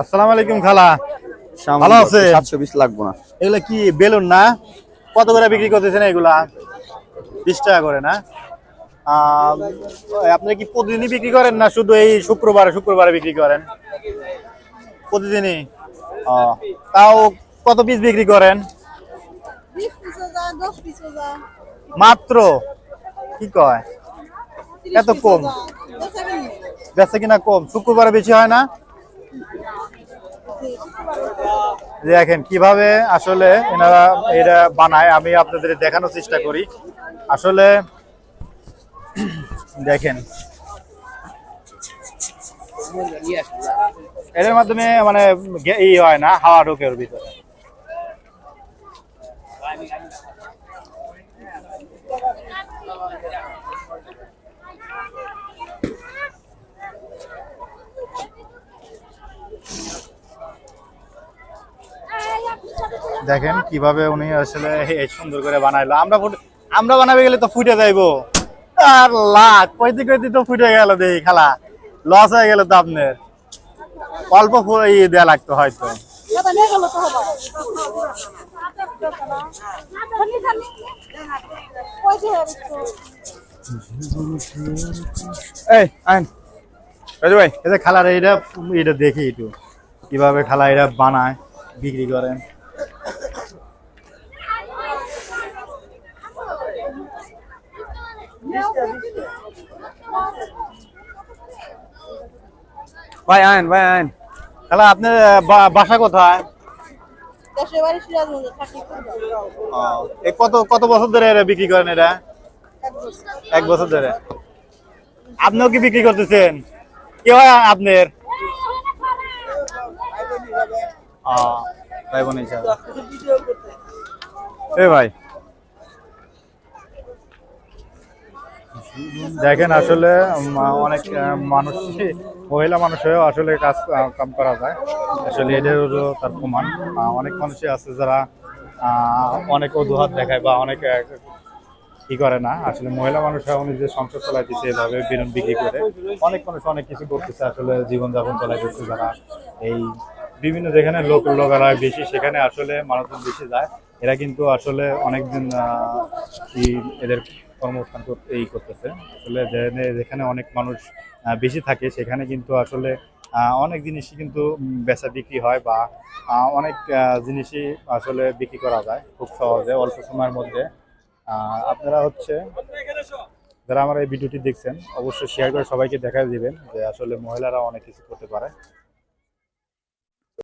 আসসালামু আলাইকুম খালা। ভালো আছে? সাতশো বিশ লাগবো না। এগুলা কি বেলুন না? কত করে বিক্রি করতেছেন এগুলা? বিশ টাকা করে না? আপনি কি প্রতিদিনই বিক্রি করেন না শুধু এই শুক্রবারে শুক্রবারে বিক্রি করেন? প্রতিদিনই? তাও কত পিস বিক্রি করেন? মাত্র? কি কয়? এত কম? বেচা কিনা কম? শুক্রবারে বেশি হয় না? দেখেন কীভাবে আসলে এনারা এটা বানায়, আমি আপনাদের দেখানোর চেষ্টা করি। আসলে দেখেন। এটার মাধ্যমে মানে ই হয় না, হাওয়া ঢোকে ওর ভিতরে। দেখেন কীভাবে উনি আসলে সুন্দর করে বানাইলো। আমরা আমরা বানাবে গেলে তো ফুটে যাইবো। আর লাখ কইতে কইতে তো ফুটে গেল দেখি খালা। লস হয়ে গেল তো আপনার। অল্প ফু- ই দেয়া লাগতো হয়তো। এই আইন। ভাই। খালার এটা এটা দেখি একটু। কীভাবে খালা এটা বানায় বিক্রি করেন। ভাই আইন ভাই আইন খালা আপনার বাসা কোথায়? কত কত বছর ধরে বিক্রি করেন এক বছর ধরে। আপনিও কি বিক্রি করতেছেন? কি হয় আপনার? ও, ভাই বোন হিসাবে। এ ভাই। দেখেন আসলে অনেক মানুষ মহিলা মানুষ হয়েও আসলে কাজ কাম করা যায়। আসলে এদের হলো তার প্রমাণ। অনেক মানুষই আছে যারা অনেক অজুহাত দেখায় বা অনেক কি করে না। আসলে মহিলা মানুষরা উনি যে সংসার চালাইতেছে এভাবে বেলুন বিক্রি করে। অনেক মানুষ অনেক কিছু করতেছে আসলে, জীবনযাপন চালাইতেছে যারা। এই বিভিন্ন যেখানে লোক লোকেরা বেশি, সেখানে আসলে মানুষজন বেশি যায়। এরা কিন্তু আসলে অনেকদিন এদের কর্মস্থান এই করতেছে। আসলে যেখানে- অনেক মানুষ বেশি থাকে, সেখানে কিন্তু আসলে অনেক জিনিসই কিন্তু বেচা বিক্রি হয় বা অনেক জিনিসই আসলে বিক্রি করা যায় খুব সহজে, অল্প সময়ের মধ্যে। আপনারা হচ্ছে, যারা আমার এই ভিডিওটি দেখছেন, অবশ্যই শেয়ার করে সবাইকে দেখা দিবেন যে আসলে মহিলারা অনেক কিছু করতে পারে।